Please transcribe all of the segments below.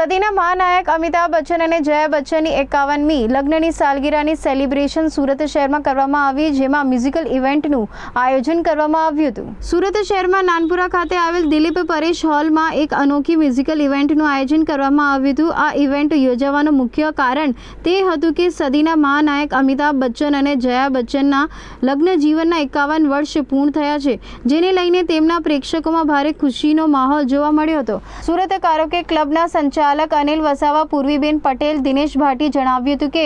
સદીના મહાનાયક અમિતાભ બચ્ચન અને જયા બચ્ચનની એકાવનમી લગ્નની સાલગીરાની સેલિબ્રેશન સુરત શહેરમાં કરવામાં આવી, જેમાં મ્યુઝિકલ ઇવેન્ટનું આયોજન કરવામાં આવ્યું હતું. સુરત શહેરમાં નાનપુરા ખાતે આવેલ દિલીપ પરેશ હોલમાં એક અનોખી મ્યુઝિકલ ઇવેન્ટનું આયોજન કરવામાં આવ્યું હતું. આ ઇવેન્ટ યોજાવાનું મુખ્ય કારણ તે હતું કે સદીના મહાનાયક અમિતાભ બચ્ચન અને જયા બચ્ચનના લગ્ન જીવનના એકાવન વર્ષ પૂર્ણ થયા છે, જેને લઈને તેમના પ્રેક્ષકોમાં ભારે ખુશીનો માહોલ જોવા મળ્યો હતો. સુરત કારોકે ક્લબના સંચાલક અનિલ વસાવા, પૂર્વીબેન પટેલ, દિનેશ ભાટી જણાવ્યું હતું કે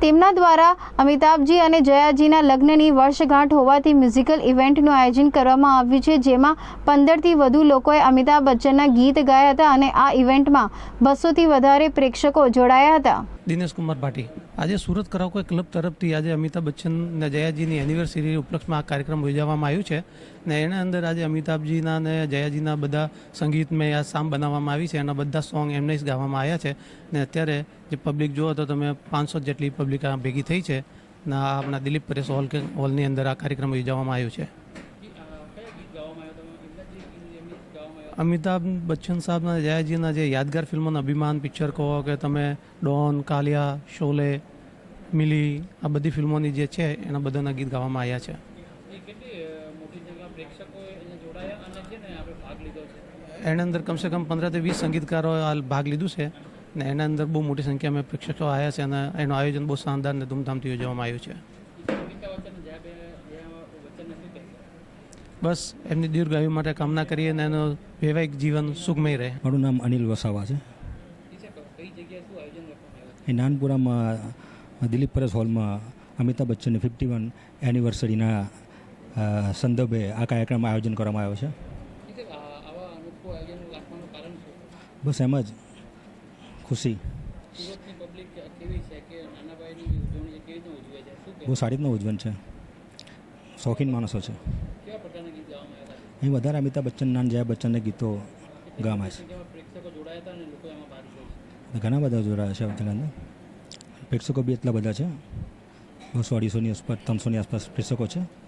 તેમના દ્વારા અમિતાભજી અને જયાજીના લગ્નની વર્ષગાંઠ હોવાથી મ્યુઝિકલ ઇવેન્ટનું આયોજન કરવામાં આવ્યું છે, જેમાં પંદરથી વધુ લોકોએ અમિતાભ બચ્ચનના ગીત ગાયા હતા અને આ ઇવેન્ટમાં બસોથી વધારે પ્રેક્ષકો જોડાયા હતા. દિનેશ કુમાર ભાટી. આજે સુરત કરાવકો ક્લબ તરફથી આજે અમિતાભ બચ્ચન અને જયાજીની એનિવર્સરી ઉપલક્ષમાં આ કાર્યક્રમ યોજવામાં આવ્યું છે ને એના અંદર આજે અમિતાભજીના અને જયાજીના બધા સંગીતમય આ સામ બનાવવામાં આવી છે. એના બધા સોંગ એમને જ ગાવામાં આવ્યા છે. ને અત્યારે જે પબ્લિક જુઓ તો તમે પાંચસો જેટલી પબ્લિક આ ભેગી થઈ છે. ને આ આપણા દિલીપ પરેશ હોલ હોલની અંદર આ કાર્યક્રમ યોજવામાં આવ્યો છે. અમિતાભ બચ્ચન સાહેબના જયાજીના જે યાદગાર ફિલ્મોના અભિમાન, પિક્ચર કહો કે તમે ડોન, કાલિયા, શોલે મિલી આ બધી ફિલ્મોની જે છે એના બધાના ગીત ગાવામાં આવ્યા છે. એના અંદર કમસે કમ પંદરથી વીસ સંગીતકારોએ હાલ ભાગ લીધું છે ને એના અંદર બહુ મોટી સંખ્યામાં પ્રેક્ષકો આવ્યા છે અને એનું આયોજન બહુ શાનદાર અને ધૂમધામથી યોજવામાં આવ્યું છે. બસ એમની દીર્ઘાયુ માટે કામના કરીએ અને એનું વૈવાહિક જીવન સુખમય રહે. મારું નામ અનિલ વસાવા છે. એ નાનપુરામાં દિલીપ પરેશ હોલમાં અમિતાભ બચ્ચનની ફિફ્ટી વન એનિવર્સરીના સંદર્ભે આ કાર્યક્રમ આયોજન કરવામાં આવ્યો છે. બસ એમ જ. ખુશી. બહુ સારી રીતનું ઉજવણ છે. શોખીન માણસો છે. અહીં વધારે અમિતાભ બચ્ચનના નાન જયા બચ્ચનના ગીતો ગાવામાં છે. ઘણા બધા જોડાયા છે. પ્રેક્ષકો બી એટલા બધા છે. બસો અઢીસોની આસપાસ ત્રણસોની આસપાસ પ્રેક્ષકો છે.